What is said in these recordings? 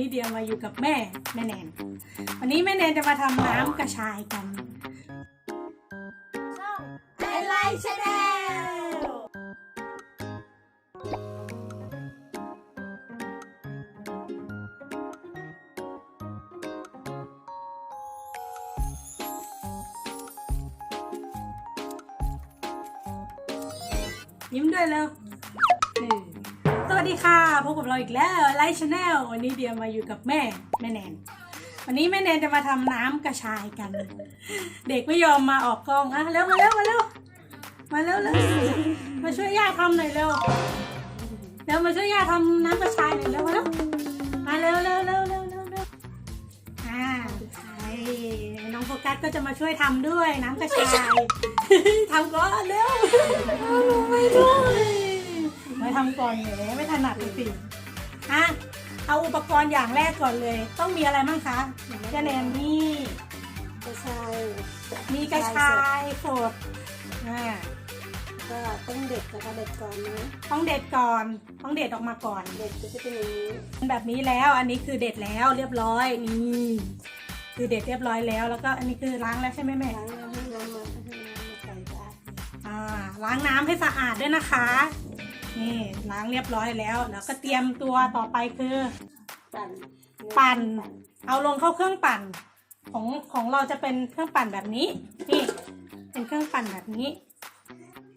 นี้เดียมาอยู่กับแม่แม่แนน วันนี้แม่แนนจะมาทำน้ำกระชายกันช่องไอไลท์ชาแนลยิ้มด้วยเร็วนี่ส วัสดีค่ะพบกับเราอีกแล้วไลท์ชาแนลวันนี้เดียมาอยู่กับแม่แม่แนนวันนี้แม่แนนจะมาทำน้ำกระชายกัน เด็กไม่ยอมมาออกกองอะเร็วมาเร็วมาเร็วมาเร็วเร็วมาช่วยย่าทำหน่อยเร็วเร็วมาช่วยย่าทำน้ำกระชายหน่อยเร็วมาเร็วมาเร็วเร็วเร็วเร็วเร็วเร็วอ่าใช่น้องโฟกัสก็จะมาช่วยทำด้วยน้ำกระชายทำก่อนเร็วไม่ด้วย มาทำก่อนเหรอไม่ถนัดเลยสิอะเอาอุปกรณ์อย่างแรกก่อนเลย ต้องมีอะไรบ้างคะกระแนนนี่กระชายมีกระชายสดอ่าก็ต้องเด็ดนะคะเด็ดก่อนนะต้องเด็ดก่อนต้องเด็ดออกมาก่อน เด็ดก็จะเป็นอย่างนี้แบบนี้แล้วอันนี้คือเด็ดแล้วเรียบร้อยนี่คือเด็ดเรียบร้อยแล้วแล้วก็อันนี้คือล้างแล้วใช่ไหมแม่ล้างน้ำให้น้ำมาให้น้ำมาใส่ได้อ่าล้างน้ำให้สะอาดด้วยนะคะ นี่ล้างเรียบร้อยแล้ว แล้วก็เตรียมตัวต่อไปคือปั่นปั่น เอาลงเข้าเครื่องปั่น ของของเราจะเป็นเครื่องปั่นแบบนี้ นี่เป็นเครื่องปั่นแบบนี้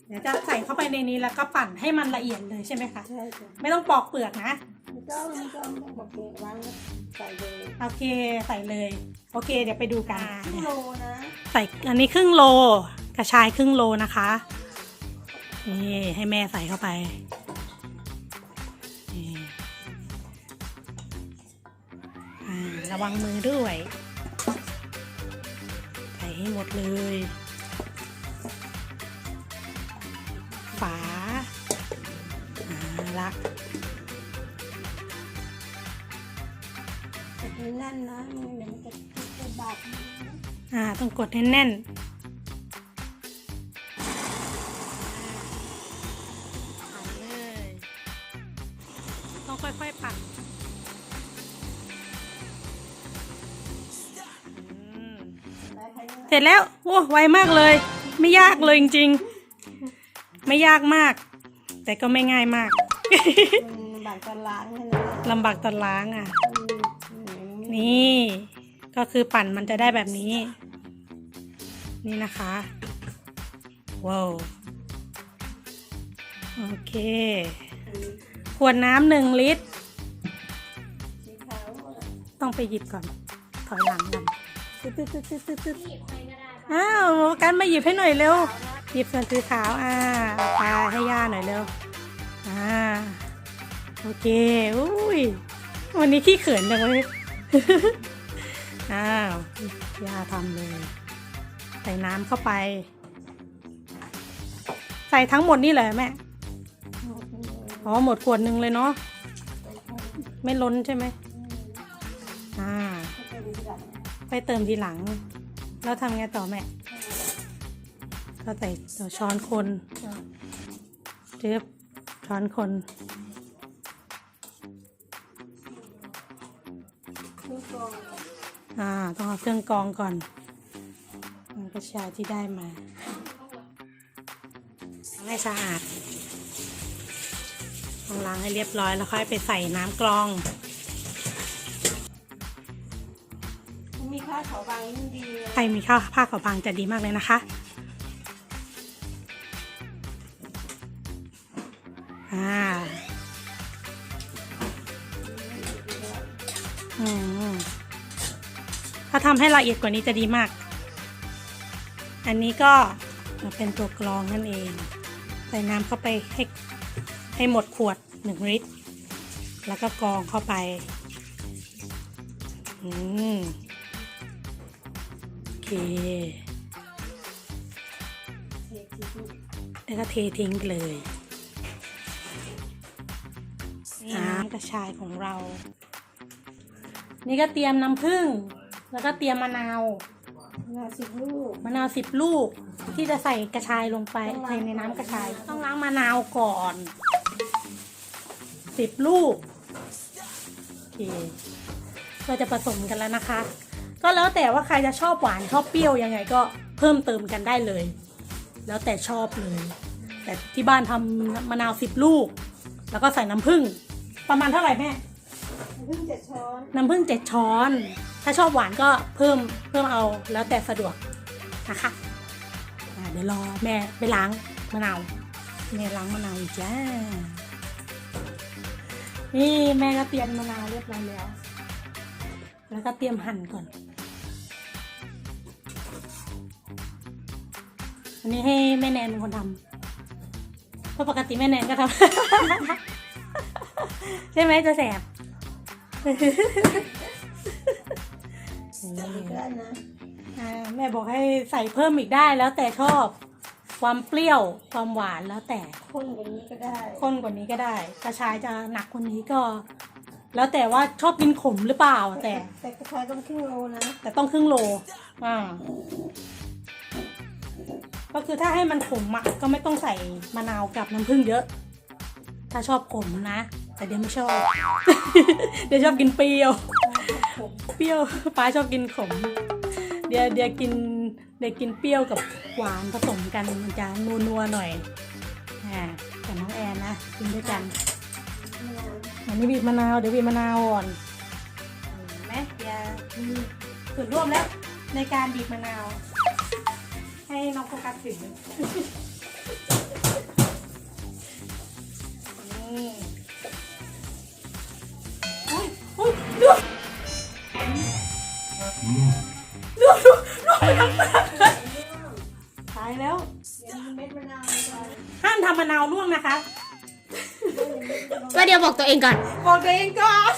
เดี๋ยวจะใส่เข้าไปในนี้แล้วก็ปั่นให้มันละเอียดเลยใช่ไหมคะ ใช่จ้ะไม่ต้องปอกเปลือกนะ ไม่ต้องไม่ต้องต้องบอกเด็กล้างแล้วใส่เลยโอเคใส่เลย โอเค เดี๋ยวไปดูกัน ครึ่งโลนะ ใส่อันนี้ครึ่งโล กระชายครึ่งโลนะคะ นี่ให้แม่ใส่เข้าไปนี่อ่าระวังมือด้วย ใส่ให้หมดเลย ฝาอ่าละกดให้แน่นนะมือเดี๋ยวมันจะจะบาดมือนะอ่า ต้องกดแน่น ร็จแล้วโอ้ไวมากเลย ไม่ยากเลยจริงๆ ไม่ยากมาก แต่ก็ไม่ง่ายมากมันบาดตอนล้างให้นะลำบากตอนล้างอะอืมอืมนี่ ก็คือปั่นมันจะได้แบบนี้ นี่นะคะว้าวโอเค ขวดน้ำหนึ่งลิตรสีขาวต้องไปหยิบก่อน ถอยหลังกันตึ๊ดตึ๊ดตึ๊ดตึ๊ดตึ๊ดตึ๊ด อ้าวกันมาหยิบให้หน่อยเร็ว หยิบส่วนสีขาวอ่าเอาให้ย่าหน่อยเร็ว อ่า โอเค อุ้ย วันนี้ขี้เขินจังเลย อ้าว ย่าทำเลย ใส่น้ำเข้าไป ใส่ทั้งหมดนี่เลยแม่ อ๋อ หมดขวดหนึ่งเลยเนาะ ไม่ล้นใช่ไหมอ่า ไปเติมทีหลัง แล้วทำไงต่อแม่ ก็ใส่ตัวช้อนคนเจ็บช้อนคนเครื่องกรองอ่าต้องเอาเครื่องกรองก่อน มันกระชายที่ได้มาล้างให้สะอาดต้องล้างให้เรียบร้อยแล้วค่อยไปใส่น้ำกรอง มันมีค่าเขาบางยิ่งดีใครมีข้าวผ้าขาวบางจะดีมากเลยนะคะอ่าอืมถ้าทำให้ละเอียดกว่านี้จะดีมาก อันนี้ก็เป็นตัวกรองนั่นเอง ใส่น้ำเข้าไปให้ให้หมดขวดหนึ่งลิตร แล้วก็กรองเข้าไป อืม แล้วก็เททิ้งไปเลยน้ำกระชายของเรา นี่ก็เตรียมน้ำผึ้งแล้วก็เตรียมมะนาวงาสิบลูกมะนาวสิบลูก ที่จะใส่กระชายลงไปใส่ในน้ำกระชาย ต้องล้างมะนาวก่อนสิบลูกโอเค ก็จะผสมกันแล้วนะคะ ก็แล้วแต่ว่าใครจะชอบหวานชอบเปรี้ยวยังไงก็เพิ่มเติมกันได้เลย แล้วแต่ชอบเลย แต่ที่บ้านทำมะนาวสิบลูก แล้วก็ใส่น้ำผึ้งประมาณเท่าไหร่แม่เพิ่งจะช้อน น้ำผึ้งเจ็ดช้อน ถ้าชอบหวานก็เพิ่มเพิ่มเอาแล้วแต่สะดวกนะคะอ่าเดี๋ยวรอแม่ไปล้างมะนาวแม่ล้างมะนาวอีกจ้านี่แม่ก็เตรียมมะนาวเรียบร้อยแล้ว แล้วก็เตรียมหั่นก่อน อันนี้ให้แม่แนนเป็นคนทำเพราะปกติแม่แนนก็ทำใช่ไหมจะแสบอีกแล้วนะอ่าแม่บอกให้ใส่เพิ่มอีกได้แล้วแต่ชอบ ความเปรี้ยวความหวานแล้วแต่ข้นกว่านี้ก็ได้ข้นกว่านี้ก็ได้ กระชายจะหนักกว่านี้ก็ แล้วแต่ว่าชอบกินขมหรือเปล่าแต่ แต่กระชายต้องครึ่งโลนะแต่ต้องครึ่งโลอ่า ก็คือถ้าให้มันขมอะก็ไม่ต้องใส่มะนาวกับน้ำผึ้งเยอะ ถ้าชอบขมนะ แต่เดี๋ยวไม่ชอบ เดี๋ยวชอบกินเปรี้ยว เปรี้ยวป้าชอบกินขม เดี๋ยวเดี๋ยวกินเดี๋ยวกินเปรี้ยวกับหวานผสมกันมันจะนัวนัวๆหน่อยอ่ากับน้องแอนนะกินด้วยกันอันนี้บีบมะนาวเดี๋ยวบีบมะนาวก่อนเห็นไหมเดี๋ยวมีส่วนร่วมแล้วในการบีบมะนาว ให้น้องโฟกัสถึงนี่อุ้ยอุ้ยดูดูดูดูไปทั้งปากเลยตายแล้วเดี๋ยวมีเม็ดมะนาวลงไปห้ามทำมะนาวร่วงนะคะ ก็เดี๋ยวบอกตัวเองก่อน บอกตัวเองก่อน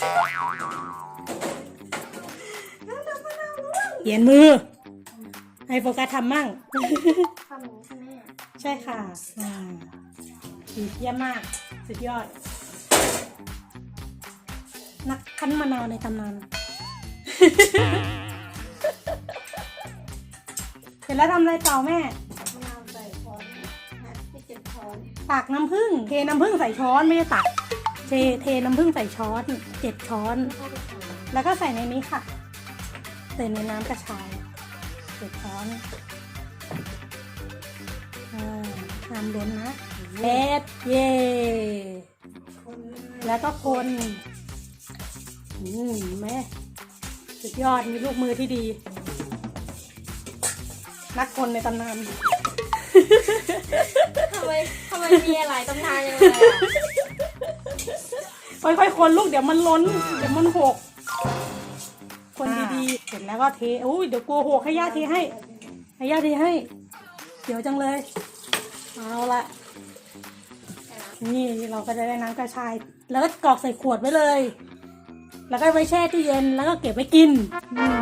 เปลี่ยนมือ ให้โฟกัสทำมั่ง ทำอย่างนี้ใช่ไหมใช่ค่ะอ่าดีเยี่ยมมาก สุดยอด นักคั้นมะนาวในตำนาน เสร็จแล้วทำอะไรต่อแม่ มะนาวใส่ช้อนหัดที่เจ็ดช้อนตักน้ำผึ้ง เทน้ำผึ้งใส่ช้อนไม่ได้ตัก เทเทน้ำผึ้งใส่ช้อนเจ็ดช้อนเข้าไปใส่แล้วก็ใส่ในนี้ค่ะ ใส่ในน้ำกระชาย เจ็ดช้อนอ่าน้ำล้นนะเล็ดเย่คนเลยแล้วก็คนอืมแม่สุดยอดมีลูกมือที่ดี นักคนในตำนานทำไมทำไมมีหลายตำนานยังไงอะค่อยๆคนลูกเดี๋ยวมันล้น เดี๋ยวมันหกคนดีๆเส ร็จแล้วก็เทอุ้ยเดี๋ยวกลัวหัวขย่าเทให้ขย่าเทให้ เดี๋ยวจังเลย เอาละนี่เราก็จะได้น้ำกระชาย แล้วก็กรอกใส่ขวดไว้เลย แล้วก็ไว้แช่ตู้เย็นแล้วก็เก็บไว้กิน อืม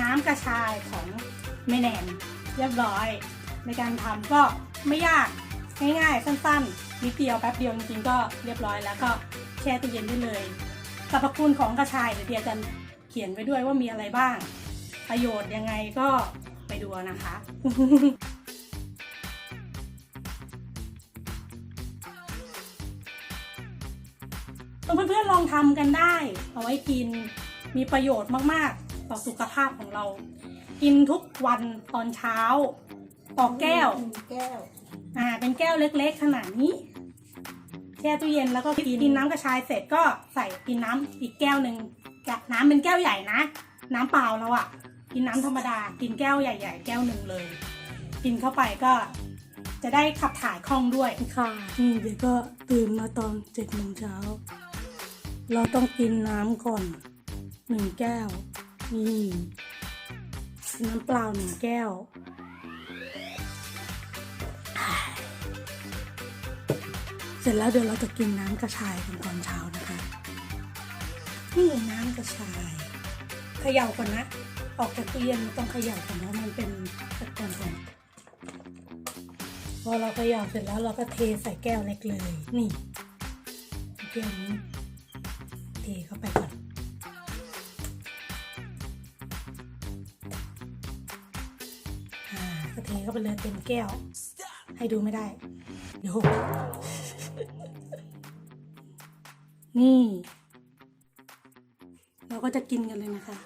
น้ำกระชายของแม่แนนเรียบร้อย ในการทำก็ไม่ยากง่ายๆ สั้นๆนิดเดียวแป๊บเดียวจริงๆก็เรียบร้อยแล้วก็แช่ตู้เย็นได้เลยสรรพคุณของกระชายเดี๋ยวเดียจะเขียนไว้ด้วยว่ามีอะไรบ้าง ประโยชน์ยังไงก็ไปดูนะคะเพื่อนๆลองทำกันได้ เอาไว้กินมีประโยชน์มากๆ ต่อสุขภาพของเรา กินทุกวันตอนเช้าต่อแก้วหนึ่งแก้ว อ่า เป็นแก้วเล็กๆ ขนาดนี้ แช่ตู้เย็นแล้วก็กินกินน้ำกระชายเสร็จก็ใส่กินน้ำอีกแก้วหนึ่งกะน้ำเป็นแก้วใหญ่นะ น้ำเปล่าแล้วอะ่ะกินน้ำธรรมดา กินแก้วใหญ่ ๆ แก้วหนึ่งเลย กินเข้าไปก็จะได้ขับถ่ายคล่องด้วย ค่ะ นี่เดี๋ยวก็ตื่นมาตอนเจ็ดโมงเช้า เราต้องกินน้ำก่อนหนึ่งแก้ว นี่น้ำเปล่าหนึ่งแก้ว เสร็จแล้วเดี๋ยวเราจะกินน้ำกระชายกันตอนเช้านะคะ นี่น้ำกระชายเขย่าก่อนนะ ออกจากตู้เย็นต้องเขย่าก่อนเพราะมันเป็นตะกอนก่อนพอเราเขย่าเสร็จแล้วเราก็เทใส่แก้วเล็กเลย นี่แก้วนี้เทเข้าไปก่อน เทเข้าไปเลยเต็มแก้ว ให้ดูไม่ได้ เดี๋ยวนี่ เราก็จะกินกันเลยนะคะ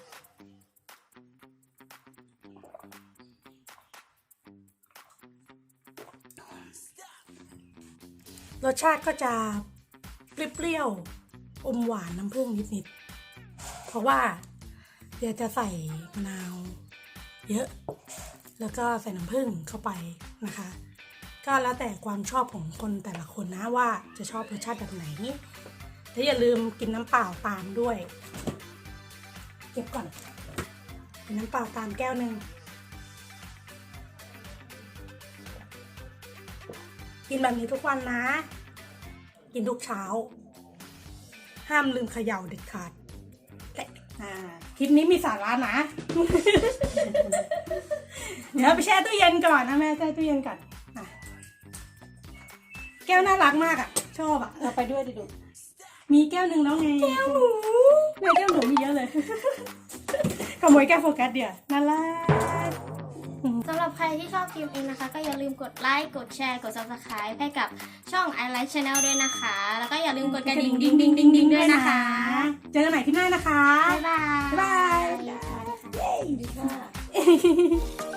รสชาติก็จะเปรี้ยวๆอมหวานน้ำผึ้งนิดๆเพราะว่าเดี๋ยวจะใส่มะนาว เยอะ แล้วก็ใส่น้ำผึ้งเข้าไปนะคะ ก็แล้วแต่ความชอบของคนแต่ละคนนะว่าจะชอบรสชาติแบบไหนและอย่าลืมกินน้ำเปล่าตามด้วย เก็บก่อนกินน้ำเปล่าตามแก้วหนึ่งกินแบบนี้ทุกวันนะ กินทุกเช้า ห้ามลืมเขย่าเด็ดขาดอ่คลิปนี้มีสาระนะ เดี๋ยวไปแช่ตู้เย็นก่อนนะแม่แช่ตู้เย็นก่อนอะแก้วน่ารักมากอะ ชอบอะเราไปด้วยดิดู มีแก้วหนึ่งแล้วไงแก้วหนูแม่แก้วหนูมีเยอะเลยขโมยแก้วโฟกัสเดี๋ยวน่ารักสำหรับใครที่ชอบคลิปนี้นะคะ ก็อย่าลืมกดไลค์ กดแชร์ กด subscribe ให้กับช่อง i l i k e Channel ด้วยนะคะ แล้วก็อย่าลืมกดกระดิ่งดิ้งดิ้งดิ้งดิ้งด้วยนะคะ เจอกันใหม่ที่หน้านะคะ บ๊ายบาย บ๊ายบาย